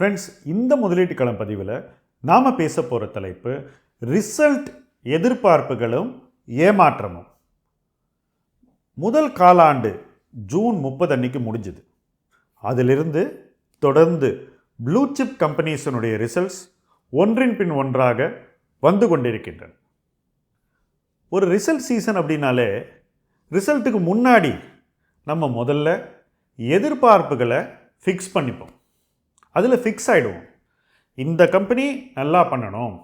Friends இந்த முதலீட்டு களம் பதிவில் நாம் பேச போகிற தலைப்பு ரிசல்ட் எதிர்பார்ப்புகளும் ஏமாற்றமும். முதல் காலாண்டு ஜூன் முப்பது அன்னைக்கு முடிஞ்சுது. அதிலிருந்து தொடர்ந்து ப்ளூ சிப் கம்பெனிஸினுடைய ரிசல்ட்ஸ் ஒன்றின் பின் ஒன்றாக வந்து கொண்டிருக்கின்றன. ஒரு ரிசல்ட் சீசன் அப்படின்னாலே ரிசல்ட்டுக்கு முன்னாடி நம்ம முதல்ல எதிர்பார்ப்புகளை ஃபிக்ஸ் பண்ணிப்போம். அதில் ஃபிக்ஸ் ஆகிடுவோம் இந்த கம்பெனி நல்லா பண்ணணும்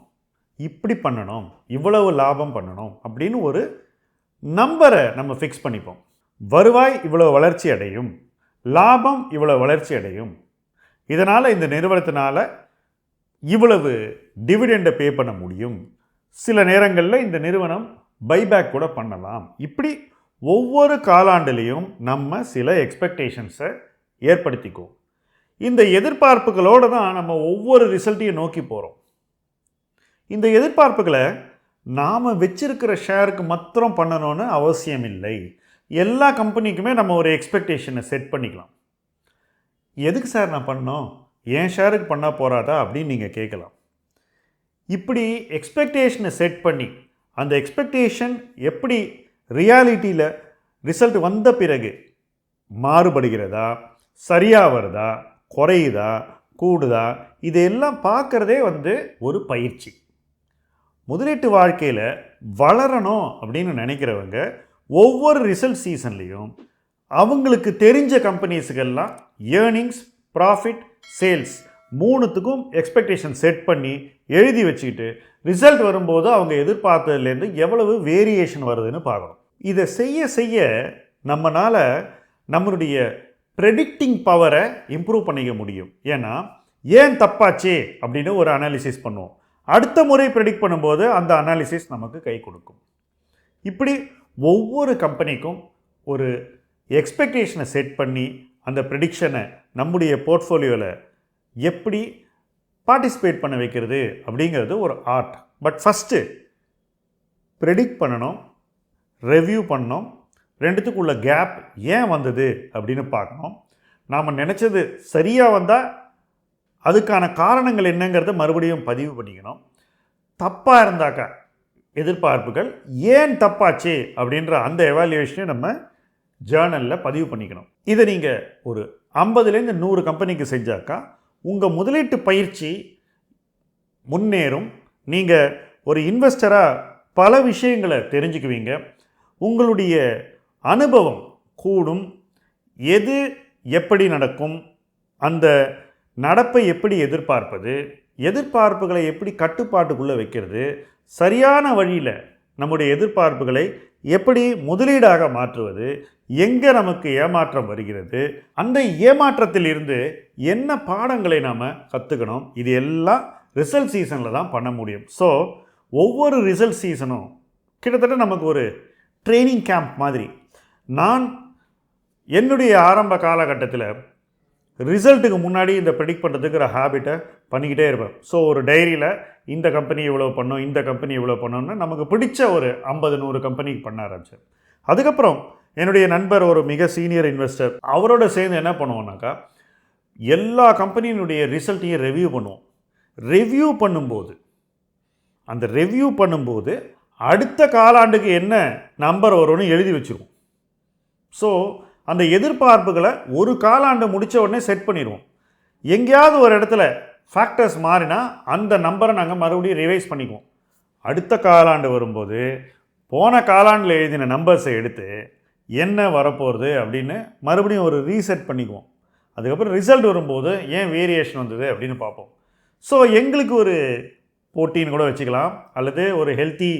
இப்படி பண்ணணும் இவ்வளவு லாபம் பண்ணணும் அப்படின்னு ஒரு நம்பரை நம்ம ஃபிக்ஸ் பண்ணிப்போம். வருவாய் இவ்வளோ வளர்ச்சி அடையும் லாபம் இவ்வளோ வளர்ச்சி அடையும். இதனால் இந்த நிறுவனத்தினால் இவ்வளவு டிவிடெண்டை பே பண்ண முடியும். சில நேரங்களில் இந்த நிறுவனம் பைபேக் கூட பண்ணலாம். இப்படி ஒவ்வொரு காலாண்டுலேயும் நம்ம சில எக்ஸ்பெக்டேஷன்ஸை ஏற்படுத்திக்குவோம். இந்த எதிர்பார்ப்புகளோடு தான் நம்ம ஒவ்வொரு ரிசல்ட்டையும் நோக்கி போகிறோம் இந்த எதிர்பார்ப்புகளை நாம் வச்சிருக்கிற ஷேருக்கு மாத்திரம் பண்ணணும்னு அவசியம் இல்லை. எல்லா கம்பெனிக்குமே நம்ம ஒரு எக்ஸ்பெக்டேஷனை செட் பண்ணிக்கலாம். எதுக்கு சார் நான் பண்ணோம்? என் ஷேருக்கு பண்ணால் போகிறாதா அப்படின்னு நீங்கள் கேட்கலாம். இப்படி எக்ஸ்பெக்டேஷனை செட் பண்ணி அந்த எக்ஸ்பெக்டேஷன் எப்படி ரியாலிட்டியில் ரிசல்ட் வந்த பிறகு மாறுபடுகிறதா? சரியாக வருதா? குறையுதா கூடுதா? இதையெல்லாம் பார்க்குறதே வந்து ஒரு பயிற்சி. முதலீட்டு வாழ்க்கையில் வளரணும் அப்படின்னு நினைக்கிறவங்க ஒவ்வொரு ரிசல்ட் சீசன்லேயும் அவங்களுக்கு தெரிஞ்ச கம்பெனிஸுக்கெல்லாம் ஏர்னிங்ஸ் ப்ராஃபிட் சேல்ஸ் மூணுத்துக்கும் எக்ஸ்பெக்டேஷன் செட் பண்ணி எழுதி வச்சுக்கிட்டு ரிசல்ட் வரும்போது அவங்க எதிர்பார்த்ததுலேருந்து எவ்வளவு வேரியேஷன் வருதுன்னு பார்க்கணும். இதை செய்ய செய்ய நம்மளால் நம்மளுடைய ப்ரெடிக்டிங் பவரை இம்ப்ரூவ் பண்ணிக்க முடியும். ஏன்னா ஏன் தப்பாச்சே அப்படின்னு ஒரு அனாலிசிஸ் பண்ணுவோம். அடுத்த முறை ப்ரெடிக்ட் பண்ணும்போது அந்த அனாலிசிஸ் நமக்கு கை கொடுக்கும். இப்படி ஒவ்வொரு கம்பெனிக்கும் ஒரு எக்ஸ்பெக்டேஷனை செட் பண்ணி அந்த ப்ரெடிக்ஷனை நம்முடைய போர்ட்ஃபோலியோவில் எப்படி பார்ட்டிசிபேட் பண்ண வைக்கிறது அப்படிங்கிறது ஒரு ஆர்ட் பட் ஃபஸ்ட்டு ப்ரெடிக்ட் பண்ணணும் ரெவ்யூ பண்ணணும் ரெண்டுத்துக்குள்ள கேப் ஏன் வந்தது அப்படின்னு பார்க்கணும். நாம் நினச்சது சரியாக வந்தால் அதுக்கான காரணங்கள் என்னங்கிறத மறுபடியும் பதிவு பண்ணிக்கணும். தப்பாக இருந்தாக்கா எதிர்பார்ப்புகள் ஏன் தப்பாச்சு அப்படின்ற அந்த எவாலுவேஷனை நம்ம ஜேர்னலில் பதிவு பண்ணிக்கணும். இதை நீங்கள் ஒரு ஐம்பதுலேருந்து நூறு கம்பெனிக்கு செஞ்சாக்கா உங்கள் முதலீட்டு பயிற்சி முன்னேறும். நீங்கள் ஒரு இன்வெஸ்டராக பல விஷயங்களை தெரிஞ்சுக்குவீங்க. உங்களுடைய அனுபவம் கூடும். எது எப்படி நடக்கும்? அந்த நடப்பை எப்படி எதிர்பார்ப்பது? எதிர்பார்ப்புகளை எப்படி கட்டுப்பாட்டுக்குள்ளே வைக்கிறது? சரியான வழியில் நம்முடைய எதிர்பார்ப்புகளை எப்படி முதலீடாக மாற்றுவது? எங்கே நமக்கு ஏமாற்றம் வருகிறது? அந்த ஏமாற்றத்தில் இருந்து என்ன பாடங்களை நாம் கற்றுக்கணும் இது எல்லாம் ரிசல்ட் சீசனில் தான் பண்ண முடியும். ஸோ ஒவ்வொரு ரிசல்ட் சீசனும் கிட்டத்தட்ட நமக்கு ஒரு ட்ரைனிங் கேம்ப் மாதிரி நான் என்னுடைய ஆரம்ப காலகட்டத்தில் ரிசல்ட்டுக்கு முன்னாடி இந்த ப்ரெடிக்ட் பண்ணுறதுங்கிற ஹேபிட்டை பண்ணிக்கிட்டே இருப்பேன். ஸோ ஒரு டைரியில் இந்த கம்பெனி இவ்வளோ பண்ணோம் இந்த கம்பெனி இவ்வளோ பண்ணோம்னு நமக்கு பிடிச்ச ஒரு ஐம்பது நூறு கம்பெனிக்கு பண்ண ஆரம்பித்தேன் அதுக்கப்புறம் என்னுடைய நண்பர் ஒரு மிக சீனியர் இன்வெஸ்டர் அவரோட சேர்ந்து என்ன பண்ணுவோம்னாக்கா எல்லா கம்பெனியினுடைய ரிசல்ட்டையும் ரெவ்யூ பண்ணுவோம். ரெவ்யூ பண்ணும்போது அந்த ரெவ்யூ பண்ணும்போது அடுத்த காலாண்டுக்கு என்ன நம்பர் வரும்னு எழுதி வச்சுருவோம். ஸோ அந்த எதிர்பார்ப்புகளை ஒரு காலாண்டு முடித்த உடனே செட் பண்ணிடுவோம். எங்கேயாவது ஒரு இடத்துல ஃபேக்டர்ஸ் மாறினா அந்த நம்பரை நாங்கள் மறுபடியும் ரிவைஸ் பண்ணிக்குவோம். அடுத்த காலாண்டு வரும்போது போன காலாண்டில் எழுதின நம்பர்ஸை எடுத்து என்ன வரப்போகிறது அப்படின்னு மறுபடியும் ஒரு ரீசெட் பண்ணிக்குவோம். அதுக்கப்புறம் ரிசல்ட் வரும்போது ஏன் வேரியேஷன் வந்தது அப்படின்னு பார்ப்போம். ஸோ எங்களுக்கு ஒரு போட்டின்னு கூட வச்சுக்கலாம் அல்லது ஒரு ஹெல்த்தி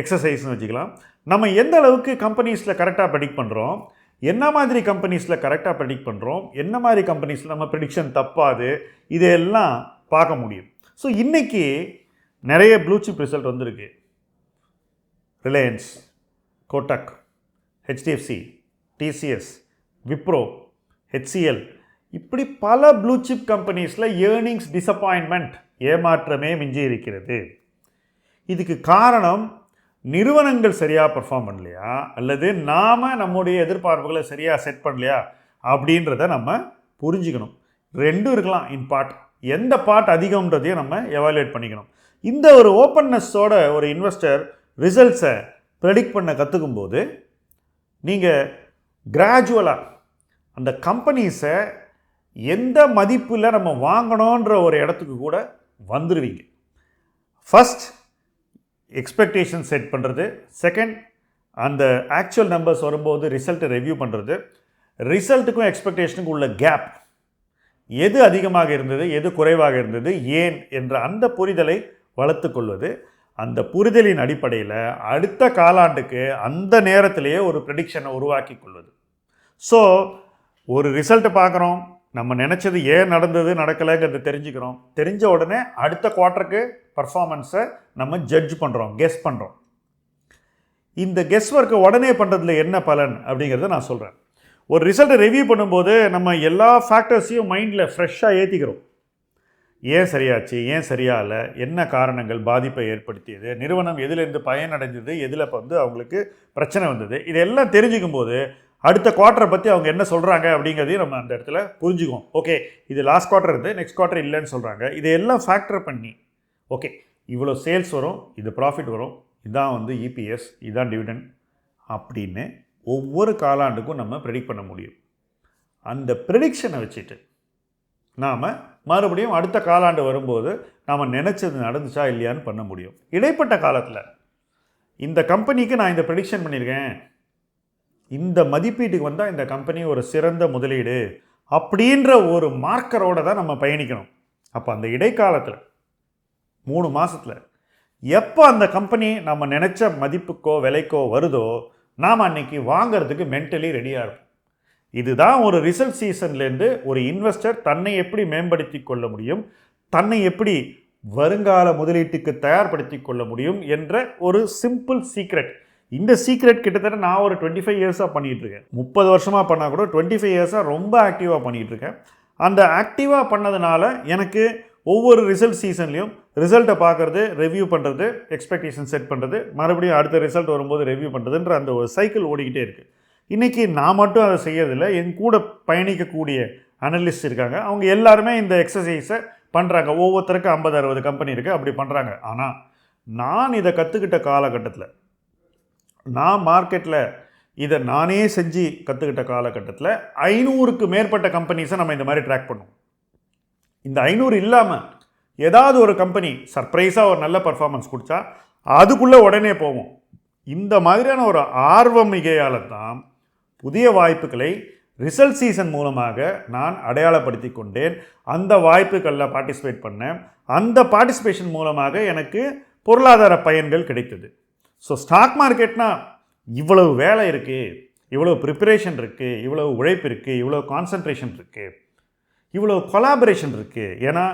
எக்ஸசைஸ்னு வச்சுக்கலாம். நம்ம எந்த அளவுக்கு கம்பெனிஸில் கரெக்டாக ப்ரெடிக்ட் பண்ணுறோம் என்ன மாதிரி கம்பெனிஸில் கரெக்டாக ப்ரெடிக்ட் பண்ணுறோம் என்ன மாதிரி கம்பெனிஸில் நம்ம ப்ரெடிக்ஷன் தப்பாது? இதையெல்லாம் பார்க்க முடியும். ஸோ இன்றைக்கி நிறைய ப்ளூச்சிப் ரிசல்ட் வந்திருக்கு. Reliance Kotak HDFC TCS Wipro HCL இப்படி பல ப்ளூச்சிப் கம்பெனிஸில் ஏர்னிங்ஸ் டிசப்பாயின்மெண்ட் ஏமாற்றமே மிஞ்சி இருக்கிறது. இதுக்கு காரணம் நிறுவனங்கள் சரியாக பெர்ஃபார்ம் பண்ணலையா? அல்லது நாம் நம்முடைய எதிர்பார்ப்புகளை சரியாக செட் பண்ணலையா? அப்படின்றத நம்ம புரிஞ்சுக்கணும். ரெண்டும் இருக்கலாம் இன் பார்ட் எந்த பார்ட் அதிகம்ன்றதையும் நம்ம எவாலுவேட் பண்ணிக்கணும். இந்த ஒரு ஓப்பன்னஸோட ஒரு இன்வெஸ்டர் ரிசல்ட்ஸை ப்ரெடிக்ட் பண்ண கற்றுக்கும் போது நீங்கள் கிராஜுவலாக அந்த கம்பெனிஸை எந்த மதிப்பில் நம்ம வாங்கணுன்ற ஒரு இடத்துக்கு கூட வந்துடுவீங்க ஃபஸ்ட் எக்ஸ்பெக்டேஷன் செட் பண்ணுறது செகண்ட் அந்த ஆக்சுவல் நம்பர்ஸ் வரும்போது ரிசல்ட்டை ரிவ்யூ பண்ணுறது ரிசல்ட்டுக்கும் எக்ஸ்பெக்டேஷனுக்கும் உள்ள கேப் எது அதிகமாக இருந்தது எது குறைவாக இருந்தது ஏன் என்ற அந்த புரிதலை வளர்த்துக்கொள்வது அந்த புரிதலின் அடிப்படையில் அடுத்த காலாண்டுக்கு அந்த நேரத்திலேயே ஒரு ப்ரெடிக்ஷனை உருவாக்கி கொள்வது. ஸோ ஒரு ரிசல்ட்டை பார்க்குறோம் நம்ம நினச்சது ஏன் நடந்தது நடக்கலைங்கிறத தெரிஞ்சுக்கிறோம். தெரிஞ்ச உடனே அடுத்த குவார்ட்டருக்கு பர்ஃபார்மன்ஸை நம்ம ஜட்ஜ் பண்ணுறோம் கெஸ் பண்ணுறோம் இந்த கெஸ் ஒர்க்கை உடனே பண்ணுறதுல என்ன பலன் அப்படிங்கிறத நான் சொல்கிறேன் ஒரு ரிசல்ட்டை ரிவ்யூ பண்ணும்போது நம்ம எல்லா ஃபேக்டர்ஸையும் மைண்டில் ஃப்ரெஷ்ஷாக ஏற்றிக்கிறோம் ஏன் சரியாச்சு ஏன் சரியா இல்லை என்ன காரணங்கள் பாதிப்பை ஏற்படுத்தியது நிறுவனம் எதிலேருந்து பயனடைஞ்சது எதில் வந்து அவங்களுக்கு பிரச்சனை வந்தது இதெல்லாம் தெரிஞ்சுக்கும் போது அடுத்த குவார்ட்டரை பற்றி அவங்க என்ன சொல்கிறாங்க அப்படிங்கிறதையும் நம்ம அந்த இடத்துல புரிஞ்சுக்குவோம். ஓகே இது லாஸ்ட் குவார்ட்டர் இருந்து நெக்ஸ்ட் குவார்ட்டர் இல்லைன்னு சொல்கிறாங்க இதையெல்லாம் ஃபேக்டர் பண்ணி ஓகே இவ்வளோ சேல்ஸ் வரும் இது ப்ராஃபிட் வரும் இதான் வந்து இபிஎஸ் இதான் டிவிடன் அப்படின்னு ஒவ்வொரு காலாண்டுக்கும் நம்ம ப்ரெடிக்ட் பண்ண முடியும். அந்த ப்ரெடிக்ஷனை வச்சுட்டு நாம் மறுபடியும் அடுத்த காலாண்டு வரும்போது நாம் நினச்சது நடந்துச்சா இல்லையான்னு பண்ண முடியும். இடைப்பட்ட காலத்தில் இந்த கம்பெனிக்கு நான் இந்த ப்ரெடிக்ஷன் பண்ணியிருக்கேன். இந்த மதிப்பீட்டுக்கு வந்தால் இந்த கம்பெனி ஒரு சிறந்த முதலீடு அப்படின்ற ஒரு மார்க்கரோடு தான் நம்ம பயணிக்கணும். அப்போ அந்த இடைக்காலத்தில் மூணு மாதத்தில் எப்போ அந்த கம்பெனி நம்ம நினச்ச மதிப்புக்கோ விலைக்கோ வருதோ நாம் அன்னைக்கு வாங்கிறதுக்கு மென்டலி ரெடியாக இருக்கும் இதுதான் ஒரு ரிசல்ட் சீசன்லேருந்து ஒரு இன்வெஸ்டர் தன்னை எப்படி மேம்படுத்தி கொள்ள முடியும் தன்னை எப்படி வருங்கால முதலீட்டுக்கு தயார்படுத்தி கொள்ள முடியும் என்ற ஒரு சிம்பிள் சீக்ரெட் இந்த சீக்ரெட் கிட்டத்தட்ட நான் ஒரு டுவெண்ட்டி ஃபைவ் இயர்ஸாக பண்ணிகிட்ருக்கேன் முப்பது வருஷமாக பண்ணால் கூட டுவெண்ட்டி ஃபைவ் இயர்ஸாக ரொம்ப ஆக்டிவாக பண்ணிகிட்ருக்கேன் அந்த ஆக்டிவாக பண்ணதுனால எனக்கு ஒவ்வொரு ரிசல்ட் சீசன்லேயும் ரிசல்ட்டை பார்க்குறது ரிவ்யூ பண்ணுறது எக்ஸ்பெக்டேஷன் செட் பண்ணுறது மறுபடியும் அடுத்த ரிசல்ட் வரும்போது ரிவ்யூ பண்ணுறதுன்ற அந்த ஒரு சைக்கிள் ஓடிக்கிட்டே இருக்குது இன்றைக்கி நான் மட்டும் அதை செய்யறதில்ல. என் கூட பயணிக்கக்கூடிய அனலிஸ்ட் இருக்காங்க. அவங்க எல்லாருமே இந்த எக்ஸசைஸை பண்ணுறாங்க ஒவ்வொருத்தருக்கும் ஐம்பது அறுபது கம்பெனி இருக்குது அப்படி பண்ணுறாங்க ஆனால் நான் இதை கற்றுக்கிட்ட காலகட்டத்தில் நான் மார்க்கெட்டில் இதை நானே செஞ்சு கற்றுக்கிட்ட காலகட்டத்தில் ஐநூறுக்கு மேற்பட்ட கம்பெனிஸை நம்ம இந்த மாதிரி ட்ராக் பண்ணுவோம் இந்த ஐநூறு இல்லாமல் ஏதாவது ஒரு கம்பெனி சர்ப்ரைஸாக ஒரு நல்ல பர்ஃபார்மன்ஸ் கொடுத்தா அதுக்குள்ளே உடனே போவோம். இந்த மாதிரியான ஒரு ஆர்வம் மிகையால் தான் புதிய வாய்ப்புகளை ரிசல்ட் சீசன் மூலமாக நான் அடையாளப்படுத்தி கொண்டேன். அந்த வாய்ப்புகளில் பார்ட்டிசிபேட் பண்ணேன். அந்த பார்ட்டிசிபேஷன் மூலமாக எனக்கு பொருளாதார பயன்கள் கிடைத்தது. ஸோ ஸ்டாக் மார்க்கெட்னா இவ்வளவு வேலை இருக்குது இவ்வளோ ப்ரிப்பரேஷன் இருக்குது இவ்வளோ உழைப்பு இருக்குது இவ்வளோ கான்சன்ட்ரேஷன் இருக்குது இவ்வளோ கொலாபரேஷன் இருக்குது ஏன்னா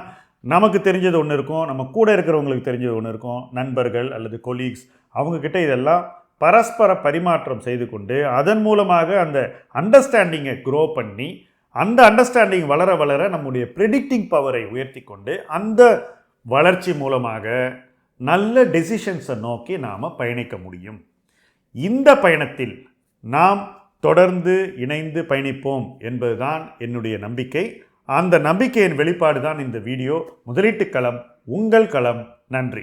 நமக்கு தெரிஞ்சது ஒன்று இருக்கும் நம்ம கூட இருக்கிறவங்களுக்கு தெரிஞ்சது ஒன்று இருக்கும். நண்பர்கள் அல்லது கொலீக்ஸ் அவங்கக்கிட்ட இதெல்லாம் பரஸ்பர பரிமாற்றம் செய்து கொண்டு அதன் மூலமாக அந்த அண்டர்ஸ்டாண்டிங்கை க்ரோ பண்ணி அந்த அண்டர்ஸ்டாண்டிங் வளர வளர நம்முடைய ப்ரெடிக்டிங் பவரை உயர்த்தி கொண்டு அந்த வளர்ச்சி மூலமாக நல்ல டெசிஷன்ஸை நோக்கி நாம் பயணிக்க முடியும். இந்த பயணத்தில் நாம் தொடர்ந்து இணைந்து பயணிப்போம் என்பதுதான் என்னுடைய நம்பிக்கை. அந்த நம்பிக்கையின் வெளிப்பாடு தான் இந்த வீடியோ. முதலீட்டு களம் உங்கள் களம். நன்றி.